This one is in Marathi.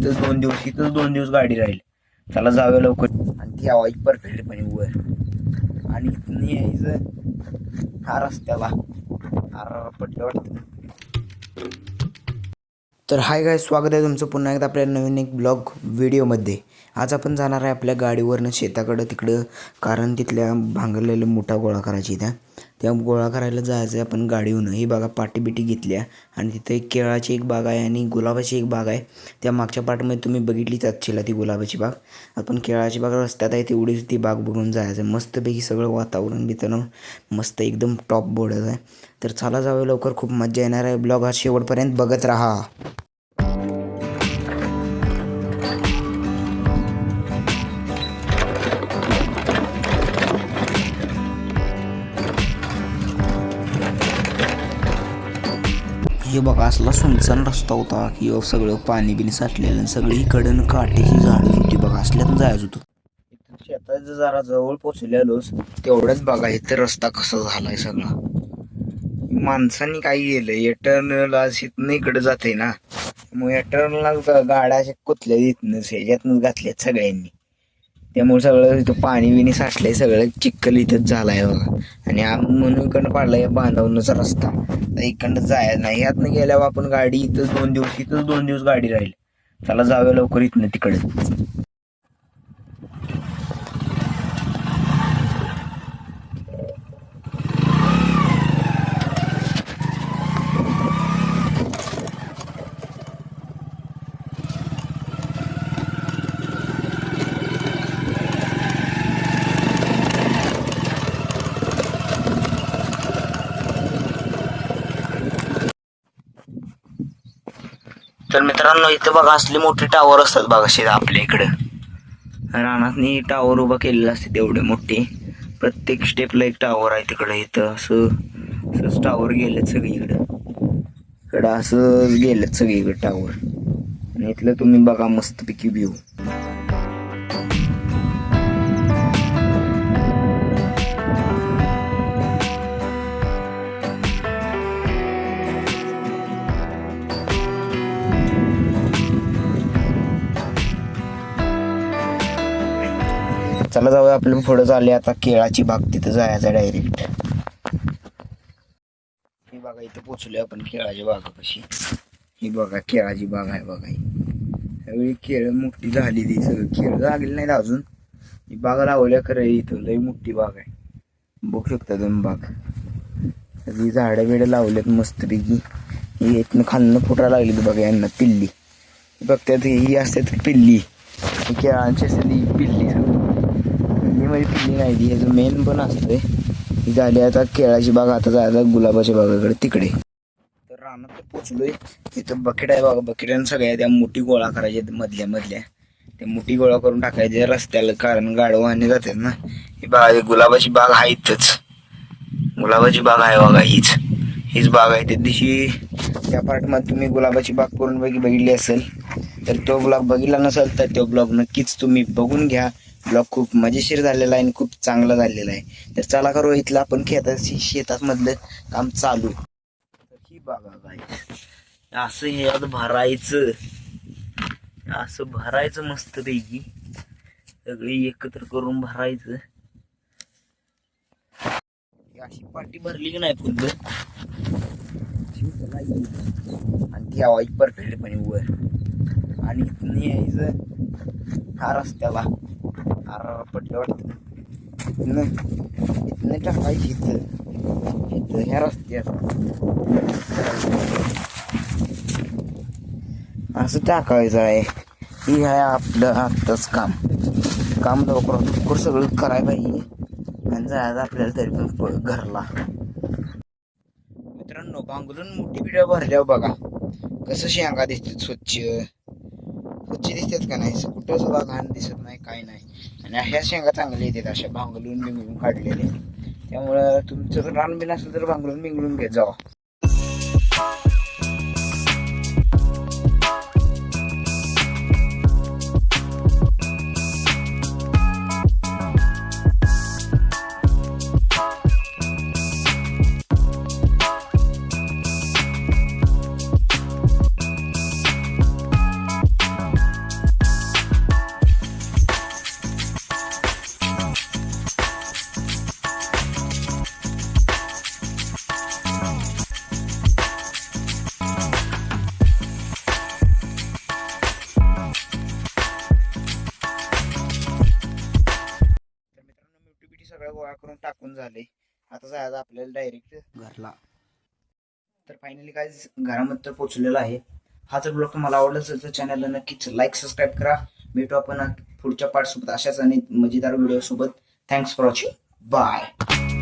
इथंच दोन दिवस इथंच दोन दिवस गाडी राहील. त्याला जावे लवकर. आणि ती आवाज परफेक्टपणे वर. आणि इथून यायचं हा रस्त्याला. हा पडलं वाटतं. तर हाय काय स्वागत आहे तुमचं पुन्हा एकदा आपल्या नवीन एक ब्लॉग व्हिडिओमध्ये आज आपण जाणार आहे आपल्या गाडीवरनं शेताकडं तिकडं कारण तिथल्या भांगरलेलं मोठा गोळा करायची त्या त्या गोळा करायला जायचं आहे आपण गाडीहून ही बघा पाटी बिटी घेतल्या आणि तिथं एक केळाची एक बाग आहे आणि गुलाबाची एक बाग आहे. त्या मागच्या पार्टमध्ये तुम्ही बघितलीच आजचीला ती गुलाबाची बाग. आपण केळाची बाग रस्त्यात आहे तेवढीच ती बाग बघून जायचं आहे. मस्तपैकी सगळं वातावरण बितावरण मस्त एकदम टॉप बोर्डच आहे. तर चला जाऊया लवकर. खूप मजा येणार आहे. ब्लॉग हा शेवटपर्यंत बघत राहा. म्हणजे बघा असला सुनसान रस्ता होता की सगळं पाणी बिणी साठलेलं सगळी कडन काटेची झाडं होती बघा असल्यातून जायचं होतं. शेताचं जरा जवळ पोचलेलोच तेवढंच बघा इथे रस्ता कसा झालाय सगळा. माणसांनी काय केलं एटर्नला इथनं इकडे जाते ना. मग एटर्नला गाड्या अशा कुतल्या इथनंच ह्याच्यातनंच घातल्यात सगळ्यांनी. त्यामुळे सगळं इथं पाणी बिणी साठलंय सगळं चिखल इथंच झालाय बघा. आणि म्हणून इकडनं पाडलाय बांधावूनच रस्ता. तर इकडनं जायचं नाही यातनं गेल्यावर आपण गाडी इथंच दोन दिवस इथंच दोन दिवस गाडी राहील. चला जाऊया लवकर इथनं तिकडे. तर मित्रांनो इथं बघा असले मोठे टावर असतात बघा शेत आपल्या इकडं. रानातनी टावर उभा केलेला असते तेवढे मोठे. प्रत्येक स्टेपला एक टावर आहे तिकडं इथं असं असंच टावर गेलेत सगळीकडं. इकडं असं गेलेत सगळीकडं टावर आणि इथलं तुम्ही बघा मस्तपैकी व्ह्यू चला जाऊया आपलं पुढं चालले आता केळाची बाग तिथं जायचं डायरेक्ट ही बघा इथं पोचलोय आपण केळाची बागापाशी. ही बघा केळाची बाग आहे बघा ही. सगळी केळं मोठी झाली ती सगळं. केळं लागली नाहीत अजून. ही बाग लावल्या खरं इथं लई मोठी बाग आहे. बघू शकता तुम्ही बाग. सगळी झाडं बिडं लावल्यात मस्तपैकी. ही इथनं खालनं फुटा लागली बघा यांना पिल्ली. बघतात ही असतात पिल्ली. केळांची असते ती पिल्ली सगळी पिली नाही ती. ह्याचं मेन पण असतंय. ही झाली आता केळाची बाग आता जायचं गुलाबाच्या बागाकडे तिकडे. तर रानात पोचलोय. तिथं बकेट आहे बघा बकेटानं सगळ्या त्या मोठी गोळा करायच्या मधल्या मधल्या. त्या मोठी गोळा करून टाकायच्या रस्त्याला कारण गाडं जातात ना. ही बाग ही गुलाबाची बाग आहे इथंच. गुलाबाची बाग आहे बघा हीच. हीच बाग आहे. त्या दिवशी त्या पार्टमध्ये तुम्ही गुलाबाची बाग करून बघी बघितली असेल तर तो ब्लॉग बघितला नसेल तर तो ब्लॉग नक्कीच तुम्ही बघून घ्या. ब्लॉग खूप मजेशीर झालेला आहे आणि खूप चांगला झालेला आहे. तर चला का रोहितला आपण शेताची शेतात मधलं काम चालू. तर ही बागा काय असं हे यात भरायचं. असं भरायचं मस्त पैकी सगळी एकत्र करून भरायचं. ही अशी पाटी भरली की नाही फुल आणि ती आवाज परफेक्टपणे वर. आणि इथून यायचं हा रस्त्याला. अरे पडलं वाटतं इथनं इथनं टाकायची इथं इथं ह्या रस्त्यात असं टाकायचं आहे ही आहे आपलं आत्ताच काम काम लवकर लवकर सगळं करायला पाहिजे आणि जायचं आपल्याला तरी पण घरला मित्रांनो बांगलून मोठी पिढ्या भरल्या बघा कसं शेंगा दिसतात स्वच्छ. स्वच्छ दिसतात का नाही? कुठं सुद्धा घाण दिसत नाही काय नाही. आणि ह्या शेंगा चांगल्या येतात अशा भांगलून बिंगलून काढलेले. त्यामुळं तुमचं जर रान बिन असेल तर भांगलून बिंगलून घेत जावा. पण झाले. आता जायचं आपल्याला डायरेक्ट घरला. तर फायनली काय घरामध्ये तर पोचलेलं आहे. हा जर ब्लॉग तुम्हाला आवडला असेल तर चॅनलला नक्कीच लाईक सबस्क्राईब करा. भेटू आपण पुढच्या पार्ट सोबत. अशाच आणि मजेदार व्हिडिओ सोबत. Thanks for watching bye